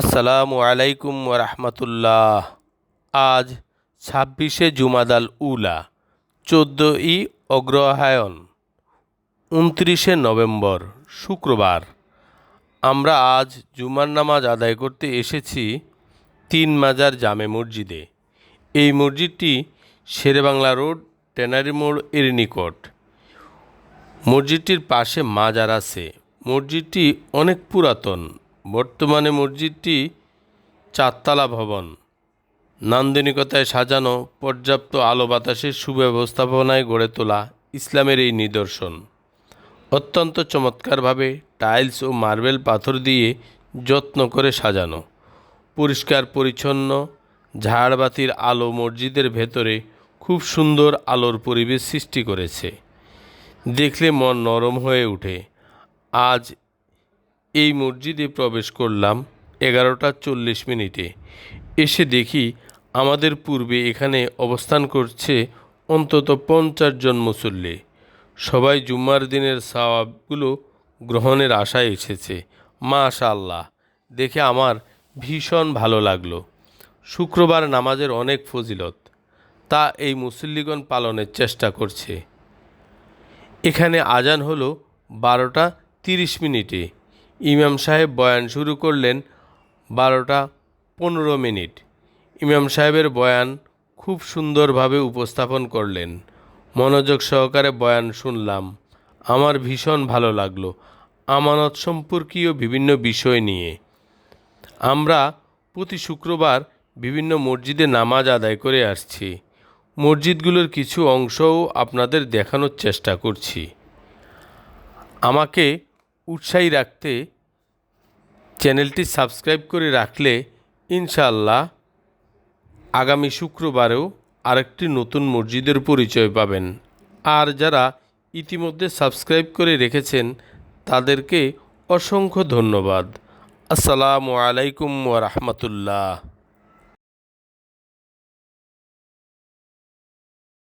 আসসালামু আলাইকুম রহমতুল্লাহ। আজ ছাব্বিশে জুমাদাল উলা, চোদ্দোই অগ্রহায়ণ, উনত্রিশে নভেম্বর, শুক্রবার। আমরা আজ জুমার নামাজ আদায় করতে এসেছি তিন মাজার জামে মসজিদে। এই মসজিদটি শেরেবাংলা রোড, ট্যানারি মোড়, এর নিকট। মসজিদটির পাশে মাজার আছে। মসজিদটি অনেক পুরাতন। বর্তমানে মসজিদটি চারতলা ভবন। নান্দনিকতায় সাজানো পর্যাপ্ত আলো বাতাসের সুব্যবস্থাপনায় গড়ে তোলা ইসলামের এই নিদর্শন। অত্যন্ত চমৎকারভাবে টাইলস ও মার্বেল পাথর দিয়ে যত্ন করে সাজানো। পরিষ্কার, পরিচ্ছন্ন, ঝাড়বাতির আলো মসজিদের ভেতরে খুব সুন্দর আলোর পরিবেশ সৃষ্টি করেছে। দেখলে মন নরম হয়ে ওঠে। আজ এই মসজিদে প্রবেশ করলাম এগারোটা চল্লিশ মিনিটে। এসে দেখি আমাদের পূর্বে এখানে অবস্থান করছে অন্তত পঞ্চাশ জন মুসল্লি। সবাই জুম্মার দিনের সওয়াবগুলো গ্রহণের আশায় এসেছে। মাশা আল্লাহ দেখে আমার ভীষণ ভালো লাগল। শুক্রবার নামাজের অনেক ফজিলত, তা এই মুসল্লিগণ পালনের চেষ্টা করছে। এখানে আজান হলো বারোটা তিরিশ মিনিটে। ইমাম সাহেব বয়ান শুরু করলেন বারোটা পনেরো মিনিট। ইমাম সাহেবের বয়ান খুব সুন্দরভাবে উপস্থাপন করলেন। মনোযোগ সহকারে বয়ান শুনলাম। আমার ভীষণ ভালো লাগল। আমানত সম্পর্কীয় বিভিন্ন বিষয় নিয়ে। আমরা প্রতি শুক্রবার বিভিন্ন মসজিদে নামাজ আদায় করে আসছি। মসজিদগুলোর কিছু অংশও আপনাদের দেখানোর চেষ্টা করছি। আমাকে উৎসাহী রাখতে চ্যানেলটি সাবস্ক্রাইব করে রাখলে ইনশাআল্লাহ আগামী শুক্রবারেও আরেকটি নতুন মসজিদের পরিচয় পাবেন। আর যারা ইতিমধ্যে সাবস্ক্রাইব করে রেখেছেন, তাদেরকে অসংখ্য ধন্যবাদ। আসসালামু আলাইকুম ওয়া রাহমাতুল্লাহ।